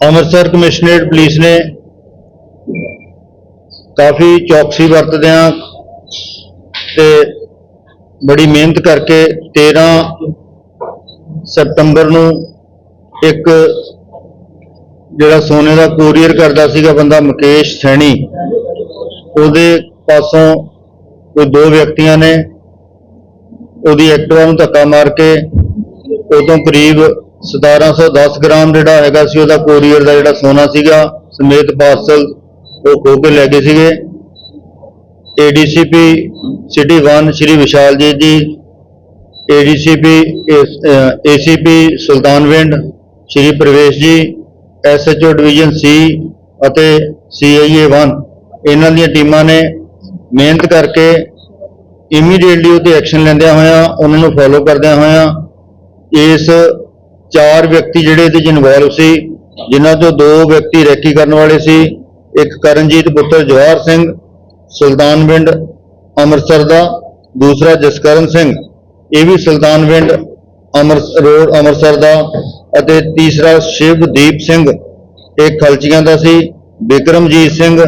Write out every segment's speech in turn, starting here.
Amritsar commissionerate police ਨੇ ਕਾਫੀ ਚੌਕਸੀ ਵਰਤਦਿਆਂ ਤੇ ਬੜੀ ਮਿਹਨਤ ਕਰਕੇ 13 ਸਤੰਬਰ ਨੂੰ ਇੱਕ ਜਿਹੜਾ ਸੋਨੇ ਦਾ ਕੋਰੀਅਰ ਕਰਦਾ ਸੀਗਾ ਬੰਦਾ ਮੁਕੇਸ਼ ਸੈਣੀ, ਉਹਦੇ ਪਾਸੋਂ ਕੋਈ ਦੋ ਵਿਅਕਤੀਆਂ ਨੇ ਉਹਦੀ ਐਕਟਿਵਾ ਨੂੰ ਧੱਕਾ ਮਾਰ ਕੇ ਉਦੋਂ ਕਰੀਬ 1710 ਗ੍ਰਾਮ ਜਿਹੜਾ ਹੈਗਾ ਸੀ, ਉਹਦਾ ਕੋਰੀਅਰ ਦਾ ਜਿਹੜਾ ਸੋਨਾ ਸੀਗਾ, ਸਮੇਤ ਪਾਰਸਲ ਉਹ ਖੋਹ ਕੇ ਲੈ ਗਏ ਸੀਗੇ। ਏਡੀਸੀਪੀ ਸਿਟੀ 1 ਸ਼੍ਰੀ ਵਿਸ਼ਾਲ ਜੀ ਜੀ ADCP ACP Sultanwind Shri Pravesh ji SHO division ਸੀ ਅਤੇ ਸੀਆਈਏ 1 ਇਹਨਾਂ ਦੀਆਂ ਟੀਮਾਂ ਨੇ ਮਿਹਨਤ ਕਰਕੇ ਇਮੀਡੀਏਟਲੀ ਉਹਤੇ ਐਕਸ਼ਨ ਲੈਂਦਿਆਂ ਹੋਇਆਂ, ਉਹਨਾਂ ਨੂੰ ਫੋਲੋ ਕਰਦਿਆਂ ਹੋਇਆਂ, ਇਸ ਚਾਰ ਵਿਅਕਤੀ ਜਿਹੜੇ ਇਹਦੇ ਚ ਇਨਵੋਲਵ ਸੀ, ਜਿਨ੍ਹਾਂ ਤੋਂ ਦੋ ਵਿਅਕਤੀ ਰੈਕੀ ਕਰਨ ਵਾਲੇ ਸੀ, ਇੱਕ ਕਰਨਜੀਤ ਪੁੱਤਰ ਜਵਾਹਰ ਸਿੰਘ ਸੁਲਤਾਨਵਿੰਡ ਅੰਮ੍ਰਿਤਸਰ ਦਾ, ਦੂਸਰਾ ਜਸਕਰਨ ਸਿੰਘ। ਇਹ ਵੀ ਸੁਲਤਾਨਵਿੰਡ ਅੰਮ੍ਰਿਤਸਰ ਰੋਡ ਅੰਮ੍ਰਿਤਸਰ ਦਾ ਅਤੇ ਤੀਸਰਾ ਸ਼ਿਵਦੀਪ ਸਿੰਘ, ਇਹ ਖਲਚੀਆਂ ਦਾ ਸੀ। ਵਿਕਰਮਜੀਤ ਸਿੰਘ,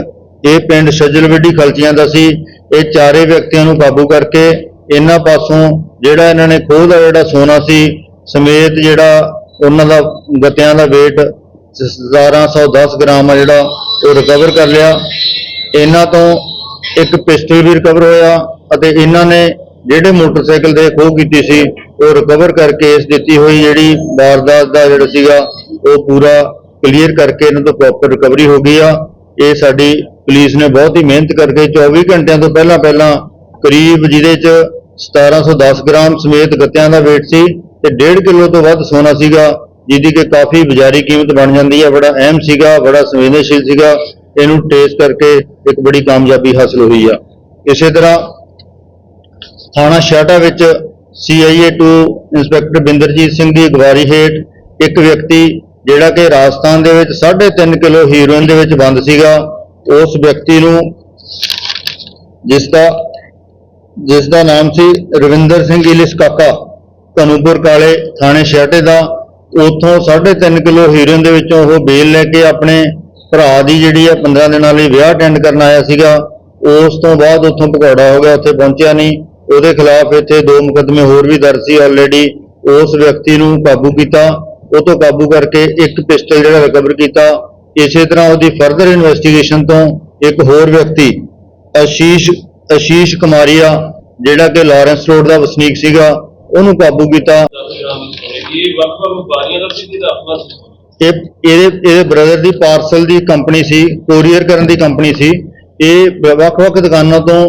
ਇਹ ਪਿੰਡ ਸੱਜਲਵਿੱਡੀ ਖਲਚੀਆਂ ਦਾ ਸੀ। ਇਹ ਚਾਰੇ ਵਿਅਕਤੀਆਂ ਨੂੰ ਕਾਬੂ ਕਰਕੇ ਇਹਨਾਂ ਪਾਸੋਂ ਜਿਹੜਾ ਇਹਨਾਂ ਨੇ ਖੋਹ ਦਾ ਜਿਹੜਾ ਸੋਨਾ ਸੀ ਸਮੇਤ ਜਿਹੜਾ ਉਹਨਾਂ ਦਾ ਗੱਤਿਆਂ ਦਾ weight 1710 ਗ੍ਰਾਮ ਆ ਜਿਹੜਾ, ਉਹ ਰਿਕਵਰ ਕਰ ਲਿਆ। ਇਹਨਾਂ ਤੋਂ ਇੱਕ ਪਿਸਟਲ ਵੀ ਰਿਕਵਰ ਹੋਇਆ ਅਤੇ ਇਹਨਾਂ ਨੇ ਜਿਹੜੇ ਮੋਟਰਸਾਈਕਲ ਦੇ ਖੋਹ ਕੀਤੀ ਸੀ, ਉਹ ਰਿਕਵਰ ਕਰਕੇ ਇਸ ਦਿੱਤੀ ਹੋਈ ਜਿਹੜੀ ਵਾਰਦਾਤ ਦਾ ਜਿਹੜਾ ਸੀਗਾ, ਉਹ ਪੂਰਾ ਕਲੀਅਰ ਕਰਕੇ ਇਹਨਾਂ ਤੋਂ ਪ੍ਰੋਪਰ ਰਿਕਵਰੀ ਹੋ ਗਈ ਆ। ਇਹ ਸਾਡੀ ਪੁਲਿਸ ਨੇ ਬਹੁਤ ਹੀ ਮਿਹਨਤ ਕਰਕੇ 24 ਘੰਟਿਆਂ ਤੋਂ ਪਹਿਲਾਂ ਪਹਿਲਾਂ ਕਰੀਬ ਜਿਹਦੇ ਚ 1710 ਗ੍ਰਾਮ ਸਮੇਤ ਗੱਤਿਆਂ ਦਾ weight ਸੀ ਤੇ 1.5 ਕਿਲੋ ਤੋਂ ਵੱਧ ਸੋਨਾ ਸੀਗਾ, ਜਿਹਦੀ ਕਿ ਕਾਫੀ ਬਾਜ਼ਾਰੀ ਕੀਮਤ ਬਣ ਜਾਂਦੀ ਹੈ, ਬੜਾ ਅਹਿਮ ਸੀਗਾ, ਬੜਾ ਸੰਵੇਦਨਸ਼ੀਲ ਸੀਗਾ, ਇਹਨੂੰ ਟੇਸ ਕਰਕੇ ਇੱਕ ਬੜੀ ਕਾਮਯਾਬੀ ਹਾਸਲ ਹੋਈ ਆ। ਇਸੇ ਤਰ੍ਹਾਂ ਥਾਣਾ ਛਾਟਾ ਵਿੱਚ ਸੀਆਈਏ 2 ਇੰਸਪੈਕਟਰ ਬਿੰਦਰਜੀਤ ਸਿੰਘ ਦੀ ਅਗਵਾਈ ਹੇਠ ਇੱਕ ਵਿਅਕਤੀ, ਜਿਹੜਾ ਕਿ ਰਾਜਸਥਾਨ ਦੇ ਵਿੱਚ 3.5 ਕਿਲੋ ਹੀਰੋਇਨ ਦੇ ਵਿੱਚ ਬੰਦ ਸੀਗਾ, ਉਸ ਵਿਅਕਤੀ ਨੂੰ ਜਿਸ ਦਾ ਜਿਸ ਦਾ ਨਾਮ ਸੀ ਰਵਿੰਦਰ ਸਿੰਘ ਇਲਿਸ ਕਾਕਾ। ਧਨੂਪੁਰ ਕਾਲੇ ਥਾਣੇ ਛਾਟੇ ਦਾ, ਉਥੋਂ 3.5 ਕਿਲੋ ਹੀਰੋਇਨ ਦੇ ਵਿੱਚੋਂ ਉਹ ਬੇਲ ਲੈ ਕੇ ਆਪਣੇ ਭਰਾ ਦੀ ਜਿਹੜੀ ਆ 15 ਦਿਨਾਂ ਲਈ ਵਿਆਹ ਅਟੈਂਡ ਕਰਨ ਆਇਆ ਸੀਗਾ। ਉਸ ਤੋਂ ਬਾਅਦ ਉੱਥੋਂ ਭਗੌੜਾ ਹੋ ਗਿਆ, ਉੱਥੇ ਪਹੁੰਚਿਆ ਨਹੀਂ। ਉਹਦੇ ਖਿਲਾਫ ਇੱਥੇ ਦੋ ਮੁਕੱਦਮੇ ਹੋਰ ਵੀ ਦਰਜ ਸੀ ਆਲਰੇਡੀ ਉਸ ਵਿਅਕਤੀ ਨੂੰ ਕਾਬੂ ਕੀਤਾ। ਉਹ ਤੋਂ ਕਾਬੂ ਕਰਕੇ ਇੱਕ ਪਿਸਟਲ ਜਿਹੜਾ ਰਿਕਵਰ ਕੀਤਾ। ਇਸੇ ਤਰ੍ਹਾਂ ਉਹਦੀ ਫਰਦਰ ਇਨਵੈਸਟੀਗੇਸ਼ਨ ਤੋਂ ਇੱਕ ਹੋਰ ਵਿਅਕਤੀ, ਅਸ਼ੀਸ਼ ਅਸ਼ੀਸ਼ ਕੁਮਾਰੀਆ, ਜਿਹੜਾ ਕਿ ਲਾਰੈਂਸ ਰੋਡ ਦਾ ਵਸਨੀਕ ਸੀਗਾ ਉਹਨੂੰ ਕਾਬੂ ਕੀਤਾ। ਇਹ ਵੱਖ ਵੱਖ ਵਪਾਰੀਆਂ ਦਾ ਸੀ ਜਿਹਦਾ ਆਪਣਾ ਇਹ ਇਹਦੇ ਇਹਦੇ ਬ੍ਰਦਰ ਦੀ ਪਾਰਸਲ ਦੀ ਕੰਪਨੀ ਸੀ ਕੋਰੀਅਰ ਕਰਨ ਦੀ ਕੰਪਨੀ ਸੀ। ਇਹ ਵੱਖ-ਵੱਖ ਦੁਕਾਨਾਂ ਤੋਂ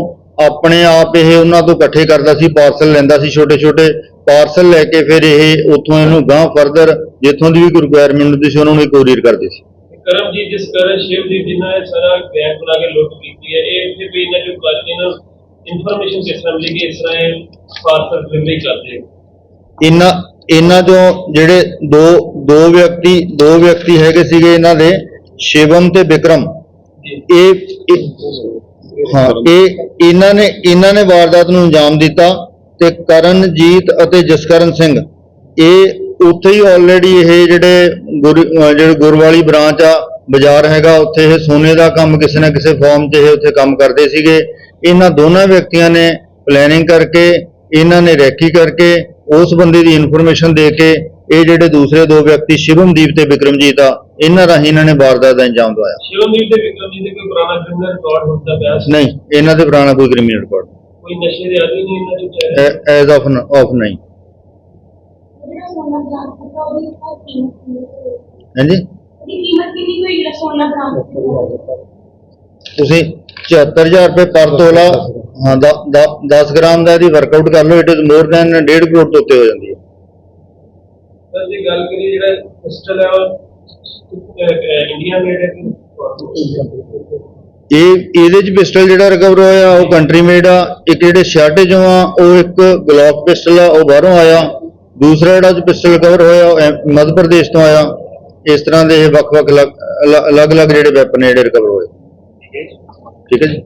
ਆਪਣੇ ਆਪ ਇਹ ਉਹਨਾਂ ਤੋਂ ਇਕੱਠੇ ਕਰਦਾ ਸੀ ਪਾਰਸਲ ਲੈਂਦਾ ਸੀ ਛੋਟੇ-ਛੋਟੇ। ਪਾਰਸਲ ਲੈ ਕੇ ਫਿਰ ਇਹ ਉੱਥੋਂ ਇਹਨੂੰ ਗਾਂ ਫਰਦਰ ਜਿੱਥੋਂ ਦੀ ਵੀ ਰਿਕੁਆਇਰਮੈਂਟ ਹੁੰਦੀ ਸੀ, ਉਹਨਾਂ ਨੂੰ ਕੋਰੀਅਰ ਕਰਦੇ ਸੀ। ਕਰਮਜੀਤ, ਜਿਸ ਕਰਨ ਸ਼ਿਵਜੀਤ ਜਿਨ੍ਹਾਂ ਨੇ ਸਾਰਾ ਬੈਂਕ ਬਣਾ ਕੇ ਲੁੱਟ ਕੀਤੀ ਹੈ, ਇਹ ਇੱਥੇ ਵੀ ਇਹਨਾਂ ਜੋ ਕੱਲ ਇਹਨਾਂ ਇਨਫੋਰਮੇਸ਼ਨ ਕਿਸ ਤਰ੍ਹਾਂ ਮਿਲੀ ਕਿ ਇਸ ਤਰ੍ਹਾਂ ਇਹ ਪਾਰਸਲ ਡਿਲੀਵਰੀ ਕਰਦੇ ਹੋ ਇਹਨਾਂ ਇਹਨਾਂ ਚੋਂ ਜਿਹੜੇ ਦੋ ਦੋ ਵਿਅਕਤੀ ਦੋ ਵਿਅਕਤੀ ਹੈਗੇ ਸੀਗੇ ਇਹਨਾਂ ਦੇ ਸ਼ਿਵਮ ਤੇ ਵਿਕਰਮ ਇਹ ਇਹ- ਹਾਂ ਇਹ ਇਹਨਾਂ ਨੇ ਇਹਨਾਂ ਨੇ ਵਾਰਦਾਤ ਨੂੰ ਅੰਜਾਮ ਦਿੱਤਾ ਤੇ ਕਰਨਜੀਤ ਅਤੇ ਜਸਕਰਨ ਸਿੰਘ। ਇਹ ਉੱਥੇ ਹੀ ਆਲਰੇਡੀ ਇਹ ਜਿਹੜੇ ਗੁਰ ਅਹ ਜਿਹੜੇ ਗੁਰਵਾਲੀ ਬ੍ਰਾਂਚ ਆ ਬਾਜ਼ਾਰ ਹੈਗਾ ਉੱਥੇ ਇਹ ਸੋਨੇ ਦਾ ਕੰਮ ਕਿਸੇ ਨਾ ਕਿਸੇ ਫਾਰਮ 'ਚ ਇਹ ਉੱਥੇ ਕੰਮ ਕਰਦੇ ਸੀਗੇ। ਇਹਨਾਂ ਦੋਨਾਂ ਵਿਅਕਤੀਆਂ ਨੇ ਪਲੈਨਿੰਗ ਕਰਕੇ ਇਹਨਾਂ ਨੇ ਰੈਕੀ ਕਰਕੇ ਉਸ ਬੰਦੇ ਦੀ ਇਨਫੋਰਮੇਸ਼ਨ ਦੇ ਕੇ ਇਹ ਜਿਹੜੇ ਦੂਸਰੇ ਦੋ ਵਿਅਕਤੀ ਸ਼ਿਵਮਦੀਪ ਤੇ ਵਿਕਰਮਜੀਤ ਆ ਇਹਨਾਂ ਰਾਹੀਂ ਇਹਨਾਂ ਨੇ ਵਾਰਦਾਤ ਦਾ ਅੰਜਾਮ ਦਵਾਇਆ। ਸ਼ਿਵਜੀਤ ਤੇ ਵਿਕਰਮਜੀਤ ਦੇ ਕੋਈ ਪੁਰਾਣਾ ਕ੍ਰਿਮੀਨਲ ਰਿਕਾਰਡ ਹੁੰਦਾ ਪਿਆ ਸੀ? ਨਹੀਂ ਇਹਨਾਂ ਦੇ ਪੁਰਾਣਾ ਕੋਈ ਕ੍ਰਿਮੀਨਲ ਰਿਕਾਰਡ ਕੋਈ ਨਸ਼ੇ ਦੇ ਆਦੀ ਨਹੀਂ ਇਹਨਾਂ ਦੇ ਚਿਹਰੇ ਐਜ਼ ਆਫ ਆਫ ਨਹੀਂ ਜਿਹੜਾ ਸੋਨਾ ਬਰਾਮਦ ਕੀਤਾ ਉਹਦੀ ਕੀ ਕੀਮਤ ਕਿੰਨੀ ਹੋਈ? ਹਾਂਜੀ? ਉਹਦੀ ਕੀਮਤ ਕਿੰਨੀ ਹੋਈ ਜਿਹੜਾ ਸੋਨਾ ਬਰਾਮਦ ਕੀਤਾ? ਤੁਸੀਂ? 74000 ਰੁਪਏ ਪਰ ਤੋਲਾ ਹਾਂ 10 ਗ੍ਰਾਮ ਦਾ ਇਹਦੀ ਵਰਕਆਊਟ ਕਰ ਲਓ it is more than 1.5 crore ਤੋਂ ਉੱਤੇ ਹੋ ਜਾਂਦੀ ਹੈ। ਸਰ ਜੀ ਗੱਲ ਕਰੀਏ ਜਿਹੜਾ ਪਿਸਟਲ ਹੈ ਉਹ ਇੰਡੀਆ ਮੇਡ ਹੈ ਕਿ ਇਹ ਇਹਦੇ ਚ ਪਿਸਟਲ ਜਿਹੜਾ ਰਿਕਵਰ ਹੋਇਆ ਉਹ ਕੰਟਰੀ ਮੇਡ ਆ। ਇੱਕ ਜਿਹੜੇ ਸ਼ਾਰਟੇ ਚੋਂ ਆ ਉਹ ਇੱਕ ਗਲੋਕ ਪਿਸਟਲ ਆ ਉਹ ਬਾਹਰੋਂ ਆਇਆ। ਦੂਸਰਾ ਜਿਹੜਾ ਪਿਸਟਲ ਰਿਕਵਰ ਹੋਇਆ ਉਹ ਮੱਧ ਪ੍ਰਦੇਸ਼ ਤੋਂ ਆਇਆ। ਇਸ ਤਰ੍ਹਾਂ ਦੇ ਇਹ ਵੱਖ-ਵੱਖ ਅਲੱਗ- ਅਲੱਗ-ਅਲੱਗ ਜਿਹੜੇ ਵੈਪਨ ਜਿਹੜੇ ਰਿਕਵਰ ਹੋਏ ਠੀਕ ਹੈ ਜੀ